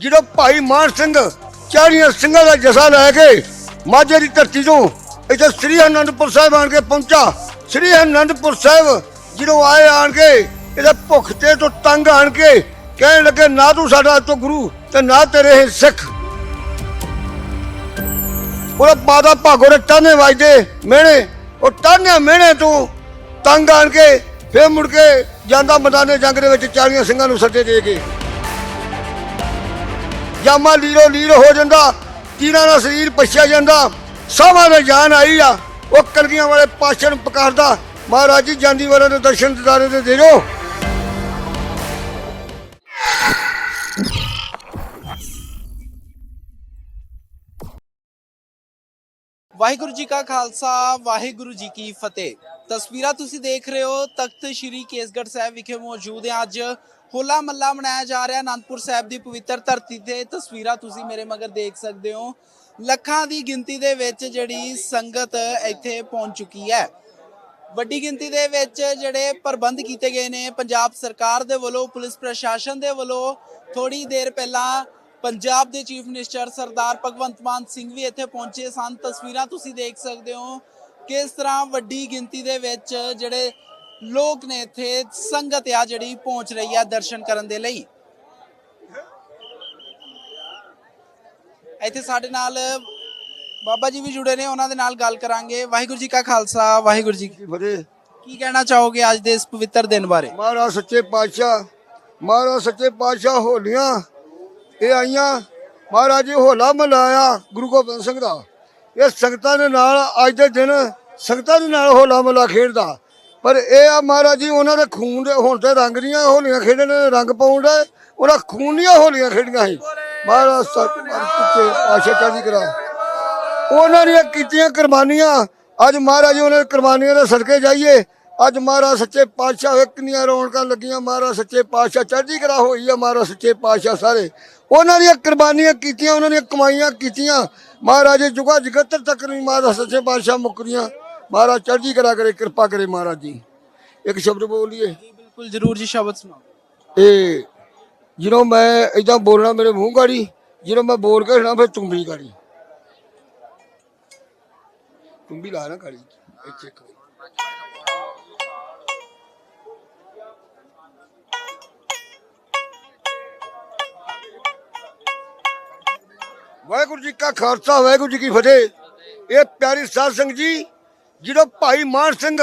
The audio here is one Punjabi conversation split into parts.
ਜਦੋਂ ਭਾਈ ਮਾਨ ਸਿੰਘ ਚਾਰੀਆਂ ਸਿੰਘਾਂ ਦਾ ਜਸਾ ਲੈ ਕੇ ਮਾਝੇ ਦੀ ਧਰਤੀ ਤੋਂ ਇੱਥੇ ਸ੍ਰੀ ਅਨੰਦਪੁਰ ਸਾਹਿਬ ਆਣ ਕੇ ਪਹੁੰਚਾ। ਸ੍ਰੀ ਅਨੰਦਪੁਰ ਸਾਹਿਬ ਜਦੋਂ ਆਏ ਆਣ ਕੇ, ਇਹਦੇ ਭੁੱਖ ਤੇ ਤੋਂ ਤੰਗ ਆਣ ਕੇ ਕਹਿਣ ਲੱਗੇ, ਨਾ ਤੂੰ ਸਾਡਾ ਤੋਂ ਗੁਰੂ ਤੇ ਨਾ ਤੇਰੇ ਸਿੱਖ। ਉਹਦਾ ਪਾਦਾ ਭਾਗੋ ਦੇ ਟਾਨੇ ਵੱਜਦੇ ਮਿਹਣੇ, ਉਹ ਟਾਨੇ ਮਿਹਣੇ ਤੋਂ ਤੰਗ ਆਣ ਕੇ ਫੇਰ ਮੁੜ ਕੇ ਜਾਂਦਾ ਮੈਦਾਨੇ ਜੰਗ ਦੇ ਵਿੱਚ ਚਾਲੀਆਂ ਸਿੰਘਾਂ ਨੂੰ ਸੱਟੇ ਦੇ ਕੇ। ਜਾਮਾ ਲੀਰੋ ਲੀਰ ਹੋ ਜਾਂਦਾ, ਤੀਰਾਂ ਦਾ ਸਰੀਰ ਪਛਿਆ ਜਾਂਦਾ, ਸਾਵਾਂ ਦਾ ਜਾਨ ਆਈ ਆ, ਉਹ ਕਲਗੀਆਂ ਵਾਲੇ ਪਾਸ਼ਾ ਨੂੰ ਪੁਕਾਰਦਾ, ਮਹਾਰਾਜ ਜੀ, ਜਾਂਦੀ ਵਾਰਾਂ ਦੇ ਦਰਸ਼ਨ ਦਿਦਾਰੇ ਦੇ ਦੇ ਜੋ ਵਾਹਿਗੁਰੂ ਜੀ ਕਾ ਖਾਲਸਾ, ਵਾਹਿਗੁਰੂ ਜੀ ਕੀ ਫਤਿਹ। ਤਸਵੀਰਾਂ ਤੁਸੀਂ ਦੇਖ ਰਹੇ ਹੋ, ਤਖਤ ਸ੍ਰੀ ਕੇਸਗੜ੍ਹ ਸਾਹਿਬ ਵਿਖੇ ਮੌਜੂਦ ਹੈ। ਅੱਜ ਹੋਲਾ ਮੱਲਾ ਮਨਾਇਆ ਜਾ ਰਿਹਾ, ਅਨੰਦਪੁਰ ਸਾਹਿਬ ਦੀ ਪਵਿੱਤਰ ਧਰਤੀ ਤੇ। ਤਸਵੀਰਾਂ ਤੁਸੀਂ ਮੇਰੇ ਮਗਰ ਦੇਖ ਸਕਦੇ ਹੋ। ਲੱਖਾਂ ਦੀ ਗਿਣਤੀ ਦੇ ਵਿੱਚ ਜਿਹੜੀ ਸੰਗਤ ਇੱਥੇ ਪਹੁੰਚ ਚੁੱਕੀ ਹੈ। ਵੱਡੀ ਗਿਣਤੀ ਦੇ ਵਿੱਚ ਜਿਹੜੇ ਪ੍ਰਬੰਧ ਕੀਤੇ ਗਏ ਨੇ, ਪੰਜਾਬ ਸਰਕਾਰ ਦੇ ਵੱਲੋਂ, ਪੁਲਿਸ ਪ੍ਰਸ਼ਾਸਨ ਦੇ ਵੱਲੋਂ ਥੋੜੀ ਦੇਰ ਪਹਿਲਾਂ ਪੰਜਾਬ ਦੇ ਚੀਫ ਮਿਨਿਸਟਰ ਸਰਦਾਰ ਭਗਵੰਤ ਮਾਨ ਸਿੰਘ ਵੀ ਇੱਥੇ ਪਹੁੰਚੇ ਸਨ। ਤਸਵੀਰਾਂ ਤੁਸੀਂ ਦੇਖ ਸਕਦੇ ਹੋ ਕਿਸ ਤਰ੍ਹਾਂ ਵੱਡੀ ਗਿਣਤੀ ਦੇ ਵਿੱਚ ਜਿਹੜੇ ਲੋਕ ਨੇ ਇੱਥੇ ਸੰਗਤ ਆ ਜਿਹੜੀ ਪਹੁੰਚ ਰਹੀ ਆ ਦਰਸ਼ਨ ਕਰਨ ਦੇ ਲਈ। ਇੱਥੇ ਸਾਡੇ ਨਾਲ ਬਾਬਾ ਜੀ ਵੀ ਜੁੜੇ ਨੇ ਉਹਨਾਂ ਦੇ ਨਾਲ ਗੱਲ ਕਰਾਂਗੇ। ਵਾਹਿਗੁਰੂ ਜੀ ਕਾ ਖਾਲਸਾ ਵਾਹਿਗੁਰੂ ਜੀ ਕੀ ਫਤਿਹ ਕੀ ਕਹਿਣਾ ਚਾਹੋਗੇ ਅੱਜ ਦੇ ਇਸ ਪਵਿੱਤਰ ਦਿਨ ਬਾਰੇ? ਮਹਾਰਾਜ ਸੱਚੇ ਪਾਤਸ਼ਾਹ ਮਹਾਰਾਜ ਸੱਚੇ ਪਾਤਸ਼ਾਹ ਹੋਲੀਆਂ। ਇਹ ਆਈਆਂ। ਮਹਾਰਾਜ ਜੀ, ਹੋਲਾ ਮਨਾਇਆ ਗੁਰੂ ਗੋਬਿੰਦ ਸਿੰਘ ਦਾ। ਇਹ ਸੰਗਤਾਂ ਦੇ ਨਾਲ, ਅੱਜ ਦੇ ਦਿਨ ਸੰਗਤਾਂ ਦੇ ਨਾਲ ਹੋਲਾ ਮਹੱਲਾ ਖੇਡਦਾ। ਪਰ ਇਹ ਆ ਮਹਾਰਾਜ ਜੀ, ਉਹਨਾਂ ਦੇ ਖੂਨ ਦੇ ਹੁਣ ਤੇ ਰੰਗ ਦੀਆਂ ਹੋਲੀਆਂ ਖੇਡਣ ਰੰਗ ਪਾਉਣ ਦਾ, ਉਹਨਾਂ ਖੂਨ ਦੀਆਂ ਹੋਲੀਆਂ ਖੇਡੀਆਂ ਸੀ। ਮਹਾਰਾਜ ਸੱਚੇ ਪਾਤਸ਼ਾਹ ਚੜ੍ਹਦੀ ਕਰਾ। ਉਹਨਾਂ ਦੀਆਂ ਕੀਤੀਆਂ ਕੁਰਬਾਨੀਆਂ, ਅੱਜ ਮਹਾਰਾਜ ਜੀ, ਉਹਨਾਂ ਦੀ ਕੁਰਬਾਨੀਆਂ ਦੇ ਸਦਕੇ ਜਾਈਏ। ਅੱਜ ਮਹਾਰਾਜ ਸੱਚੇ ਪਾਤਸ਼ਾਹ ਕਿੰਨੀਆਂ ਰੌਣਕਾਂ ਲੱਗੀਆਂ। ਮਹਾਰਾਜ ਸੱਚੇ ਪਾਤਸ਼ਾਹ ਚੜ੍ਹਦੀ ਕਰਾ ਹੋਈ ਆ। ਮਹਾਰਾਜ ਸੱਚੇ ਪਾਤਸ਼ਾਹ ਸਾਰੇ। ਉਹਨਾਂ ਦੀਆਂ ਕੁਰਬਾਨੀਆਂ ਕੀਤੀਆਂ ਉਹਨਾਂ ਦੀਆਂ ਕਮਾਈਆਂ ਕੀਤੀਆਂ ਮਹਾਰਾਜ ਜੀ ਜੁਗਾ ਜਗਤਰ ਤੱਕ ਨਹੀਂ ਮਹਾਰਾਜ ਸੱਚੇ ਪਾਤਸ਼ਾਹ ਮੁਕਰੀਆਂ ਮਹਾਰਾਜ ਚੜ੍ਹਦੀ ਕਰਾ ਕਰੇ ਕਿਰਪਾ ਕਰੇ ਮਹਾਰਾਜ ਜੀ ਇੱਕ ਸ਼ਬਦ ਬੋਲੀਏ ਜੀ ਬਿਲਕੁਲ ਜਰੂਰ ਜੀ ਸ਼ਬਦ ਸੁਣਾਓ ਇਹ ਜਦੋਂ ਮੈਂ ਇਦਾਂ ਬੋਲਣਾ ਮੇਰੇ ਮੂੰਹ ਗਾੜੀ ਜਦੋਂ ਮੈਂ ਬੋਲ ਕੇ ਹਣਾ ਫਿਰ ਤੁੰਬੀ ਗਾੜੀ ਤੁੰਬੀ ਲਾ ਨਾ ਗਾੜੀ ਇੱਥੇ ਵਾਹਿਗੁਰੂ ਜੀ ਕਾ ਖਾਲਸਾ, ਵਾਹਿਗੁਰੂ ਜੀ ਕੀ ਫਤਿਹ। ਇਹ ਪਿਆਰੀ ਸਾਧ ਸੰਗਤ ਜੀ, ਜਿਹੜਾ ਭਾਈ ਮਾਨ ਸਿੰਘ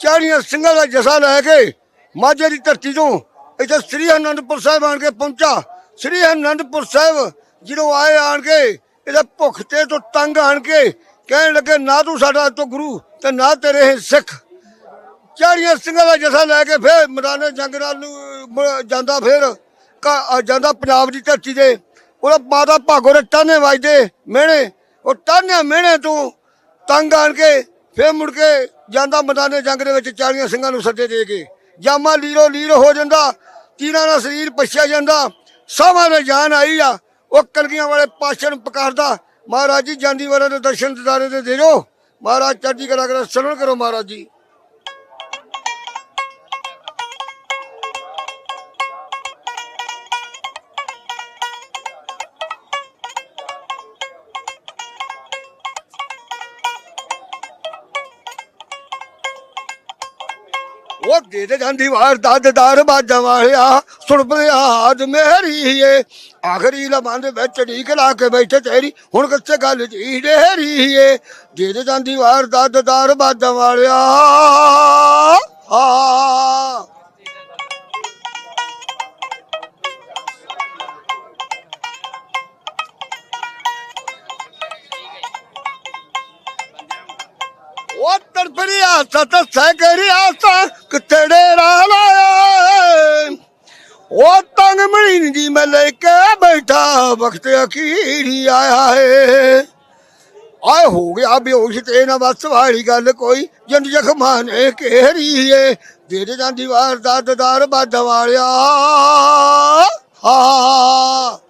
ਚਾਰੀਆਂ ਸਿੰਘਾਂ ਦਾ ਜਸਾ ਲੈ ਕੇ ਮਾਝੇ ਦੀ ਧਰਤੀ ਤੋਂ ਇੱਥੇ ਸ੍ਰੀ ਅਨੰਦਪੁਰ ਸਾਹਿਬ ਆਣ ਕੇ ਪਹੁੰਚਾ। ਸ੍ਰੀ ਅਨੰਦਪੁਰ ਸਾਹਿਬ ਜਦੋਂ ਆਏ ਆਣ ਕੇ, ਇਹਦਾ ਭੁੱਖ ਤੇ ਤੋਂ ਤੰਗ ਆਣ ਕੇ ਕਹਿਣ ਲੱਗੇ, ਨਾ ਤੂੰ ਸਾਡਾ ਤੋਂ ਗੁਰੂ ਤੇ ਨਾ ਤੇਰੇ ਇਹ ਸਿੱਖ। ਚਾਰੀਆਂ ਸਿੰਘਾਂ ਦਾ ਜਸਾ ਲੈ ਕੇ ਫਿਰ ਮੈਦਾਨੇ ਜੰਗ ਨਾਲ ਨੂੰ ਜਾਂਦਾ ਫਿਰ ਜਾਂਦਾ ਪੰਜਾਬ ਦੀ ਧਰਤੀ ਤੇ। ਉਹਦਾ ਮਾਤਾ ਭਾਗੋ ਦੇ ਟਾਨੇ ਵੱਜਦੇ, ਮਿਹਣੇ, ਉਹ ਟਾਨੇ ਮਿਹਣੇ ਤੋਂ ਤੰਗ ਆਣ ਕੇ ਫਿਰ ਮੁੜ ਕੇ ਜਾਂਦਾ ਮੈਦਾਨੇ ਜੰਗ ਦੇ ਵਿੱਚ ਚਾਲੀਆਂ ਸਿੰਘਾਂ ਨੂੰ ਸੱਦੇ ਦੇ ਕੇ। ਜਾਮਾ ਲੀਰੋ ਲੀਰ ਹੋ ਜਾਂਦਾ, ਤੀਰਾਂ ਦਾ ਸਰੀਰ ਪਛਿਆ ਜਾਂਦਾ, ਸਾਵਾਂ ਦੇ ਜਾਨ ਆਈ ਆ, ਉਹ ਕਲਗੀਆਂ ਵਾਲੇ ਪਾਸ਼ਾ ਨੂੰ ਪੁਕਾਰਦਾ, ਮਹਾਰਾਜ ਜੀ, ਜਾਂਦੀ ਵਾਰਾਂ ਦੇ ਦਰਸ਼ਨ ਦਿਦਾਰੇ ਦੇ ਦੇ ਜੋ ਮਹਾਰਾਜ, ਚੜ੍ਹਦੀ ਕਲਾ ਕਰਾ ਸਰਵਣ ਕਰੋ ਮਹਾਰਾਜ ਜੀ। ਉਹ ਦੇ ਦੇ ਜਾਂਦੀ ਵਾਰ ਦਾਦਦਾਰ ਬਾਜਾਂ ਵਾਲਿਆ ਸੁਣ ਬਿਆਦ ਮੇਰੀ ਏ। ਆਖਰੀ ਲਮਾਂ ਵਿੱਚ ਢੀਕ ਲਾ ਕੇ ਬੈਠੇ ਤੇਰੀ, ਹੁਣ ਕਿੱਥੇ ਗੱਲ ਜੀ ਢੇਰੀ ਏ। ਦੇ ਦੇ ਜਾਂਦੀ ਵਾਰ ਦਾਦਦਾਰ ਬਾਜਾਂ ਵਾਲਿਆ ਆ ਉਹ ਤੜਫੜਿਆ ਸਤ ਸੈਕਰਿਆ ਸਾ ਕਿਤੇ ਡੇਰਾ ਲਾਇਆ ਉਹ ਤੰਗ ਮਣੀ ਜੀ ਮੈਂ ਲੈ ਕੇ ਬੈਠਾ, ਵਕਤ ਅਖੀਰੀ ਆਇਆ ਏ। ਆਏ ਹੋ ਗਿਆ ਬੇਹੋਸ਼ ਤੇ ਨਾ ਬਸ ਵਾਲੀ ਗੱਲ ਕੋਈ, ਜੰਦ ਜ਼ਖਮਾਂ ਨੇ ਘੇਰੀ ਏ। ਦੇ ਦੇ ਜਾਂਦੀ ਵਾਰ ਦਾ ਦਦਾਰ ਬਾਦ ਵਾਲਿਆ ਹਾਂ।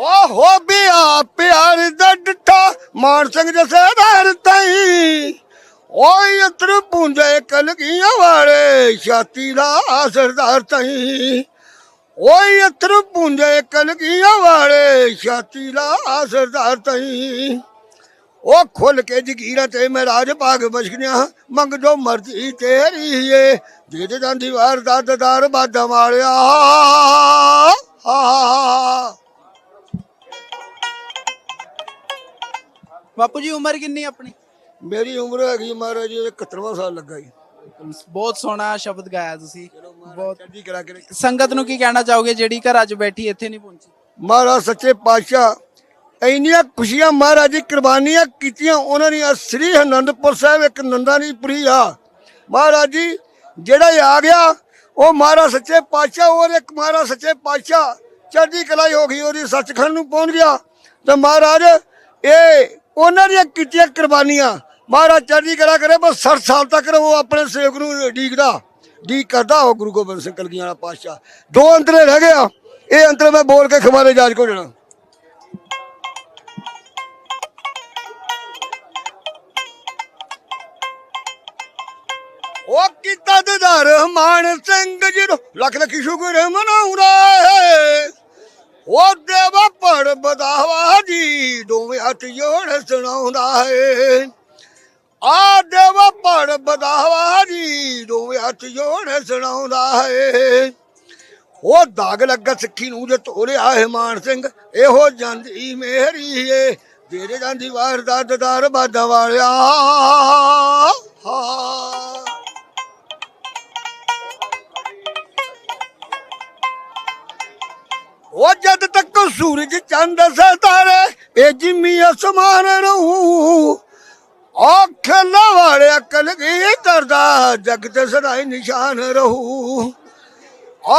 ਓ ਹੋ ਬਿਆ ਪਿਆਰ ਦਾ ਦਿੱਤਾ ਮਾਨ ਸਿੰਘ ਜਸੇਦਾਰ ਤਈ। ਓਏ ਅਤਰ ਪੁੰਜੇ ਕਲਗੀਆਂ ਵਾਲੇ, ਛਾਤੀ ਦਾ ਸਰਦਾਰ ਤਈ। ਓਏ ਅਤਰ ਪੁੰਜੇ ਕਲਗੀਆਂ ਵਾਲੇ, ਛਾਤੀ ਦਾ ਸਰਦਾਰ ਤਈ। ਉਹ ਖੁੱਲ ਕੇ ਜਗੀਰਾਂ ਤੇ ਮੈਂ ਰਾਜ ਭਾਗ ਬਸ਼ਕਨਿਆ ਮੰਗ ਜੋ ਮਰਜ਼ੀ ਤੇਰੀ ਏ। ਦੇ ਦੇ ਜਾਂਦੀ ਵਾਰ ਦਾ ਦਦਾਰ ਬਾਦਾਂ ਵਾਲਿਆ। ਆ ਬਾਪੂ ਜੀ ਉਮਰ ਕਿੰਨੀ ਆਪਣੀ? ਮੇਰੀ ਉਮਰ ਹੈਗੀ ਮਹਾਰਾਜ ਜੀ 71ਵਾਂ ਸਾਲ ਲੱਗਾ ਜੀ। ਬਹੁਤ ਸੋਹਣਾ ਸ਼ਬਦ ਗਾਇਆ ਤੁਸੀਂ। ਬਹੁਤ ਚੜ੍ਹਦੀ ਕਲਾ ਕਰੇ। ਸੰਗਤ ਨੂੰ ਕੀ ਕਹਿਣਾ ਚਾਹੋਗੇ ਜਿਹੜੀ ਘਰਾਂ 'ਚ ਬੈਠੀ ਇੱਥੇ ਨਹੀਂ ਪਹੁੰਚੀ? ਮਹਾਰਾਜ ਸੱਚੇ ਪਾਤਸ਼ਾਹ ਇੰਨੀਆਂ ਖੁਸ਼ੀਆਂ ਮਹਾਰਾਜ ਦੀ ਕੁਰਬਾਨੀਆਂ ਕੀਤੀਆਂ ਉਹਨਾਂ ਨੇ ਸ੍ਰੀ ਹਨੰਦਪੁਰ ਸਾਹਿਬ ਇੱਕ ਨੰਦਾਨੀਪੁਰੀ ਆ। ਮਹਾਰਾਜ ਜੀ ਜਿਹੜਾ ਆ ਗਿਆ ਉਹ ਮਹਾਰਾਜ ਸੱਚੇ ਪਾਤਸ਼ਾਹ ਔਰ ਇੱਕ ਮਹਾਰਾਜ ਸੱਚੇ ਪਾਤਸ਼ਾਹ ਚੜ੍ਹਦੀ ਕਲਾ ਹੋ ਗਈ ਉਹਦੀ ਸੱਚਖੰਡ ਨੂੰ ਪਹੁੰਚ ਗਿਆ। ਤੇ ਮਹਾਰਾਜ ਇਹ ਉਹਨਾਂ ਦੀਆਂ ਕੀਤੀਆਂ ਕੁਰਬਾਨੀਆਂ। ਮਹਾਰਾਜ ਚੜ੍ਹਦੀ ਕਲਾ ਕਰੇ, ਬਸ 60 ਸਾਲ ਤੱਕ ਉਹ ਆਪਣੇ ਸੇਵਕ ਨੂੰ ਡੀਕਦਾ ਡੀਕ ਕਰਦਾ ਉਹ ਗੁਰੂ ਗੋਬਿੰਦ ਸਿੰਘ ਕਲਗੀਆਂ ਵਾਲਾ ਪਾਤਸ਼ਾਹ। ਦੋ ਅੰਤਰੇ ਰਹਿ ਗਏ ਇਹ ਅੰਤਰ ਮੈਂ ਬੋਲ ਕੇ ਖਮਾਰੇ ਜਾਜ ਕੋ ਜਾਣਾ ਉਹ ਕੀਤਾ ਦਦਾਰ ਮਾਨ ਸਿੰਘ ਜੀ ਨੂੰ ਲੱਖ ਲੱਖ ਸ਼ੁਕਰ ਮਨਾਉਂਦਾ ਹੈ ਉਹ ਦੇਵਾ ਪੜ ਬਦਾਵਾ ਜੀ ਜੋੜ ਸੁਣਾਉਂਦਾ ਹੈ ਆ ਦੇਵਾ ਪੜ ਬਦਾਵਾ ਦੋਵੇਂ ਹੱਥ ਜੋੜ ਸੁਣਾਉਂਦਾ ਹੈ ਉਹ ਦਾਗ ਲੱਗਾ ਸਿੱਖੀ ਨੂੰ ਜੇ ਤੋਰਿਆ ਹੈ ਮਾਨ ਸਿੰਘ, ਇਹੋ ਜਾਂਦੀ ਮੇਰੀ ਏ। ਤੇਰੇ ਜਾਂਦੀ ਵਾਰ ਦਾ ਦਦਾਰ ਬਾਦਾਂ ਵਾਲਿਆ। ਉਹ ਜਦ ਤੱਕ ਸੂਰਜ ਚੰਦ ਸਤਾਰੇ ਇਹ ਜਿਮੀ ਅਸਮਾਨ ਰਹੂ ਅੱਖਾਂ ਵਾਲੇ ਅਕਲ ਕੀ ਕਰਦਾ ਜਗਤ ਸਦਾਈ ਨਿਸ਼ਾਨ ਰਹੂ।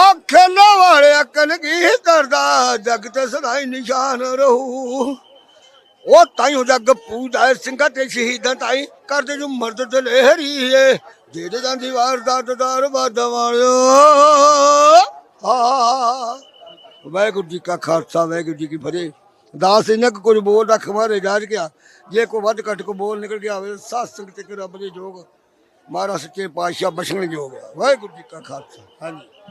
ਅੱਖਾਂ ਵਾਲੇ ਅਕਲ ਕੀ ਕਰਦਾ ਜਗਤ ਸਦਾਈ ਨਿਸ਼ਾਨ ਰਹੂ। ਉਹ ਤਾਈਓ ਜੱਗ ਪੂਜਾ ਸਿੰਘਾਂ ਤੇ ਸ਼ਹੀਦਾਂ ਤਾਈ ਕਰਦੇ ਜੋ ਮਰਦ ਦਲੇਰੀ ਏ। ਦੇ ਦੇ ਜਾਂਦੀ ਦਾ ਦਦਾਰ ਬਾਦਾਂ ਵਾਲਿਓ। ਆ ਵਾਹਿਗੁਰੂ ਜੀ ਕਾ ਖਾਲਸਾ, ਵਾਹਿਗੁਰੂ ਜੀ ਕੀ ਫਤਿਹ। ਦਾਸ ਇਹਨਾਂ ਕੁ ਕੁਝ ਬੋਲਦਾ ਖਮਾਰੇ ਜਾਜ ਗਿਆ। ਜੇ ਕੋਈ ਵੱਧ ਘੱਟ ਕੋ ਬੋਲ ਨਿਕਲ ਗਿਆ ਹੋਵੇ ਸਾਧ ਸੰਗਤ ਤੇ ਰੱਬ ਦੇ ਜੋਗ, ਮਹਾਰਾਜ ਸੱਚੇ ਪਾਤਸ਼ਾਹ ਬਖਸ਼ਣ ਜੋਗ ਹੈ। ਵਾਹਿਗੁਰੂ ਜੀ ਕਾ ਖਾਲਸਾ। ਹਾਂਜੀ।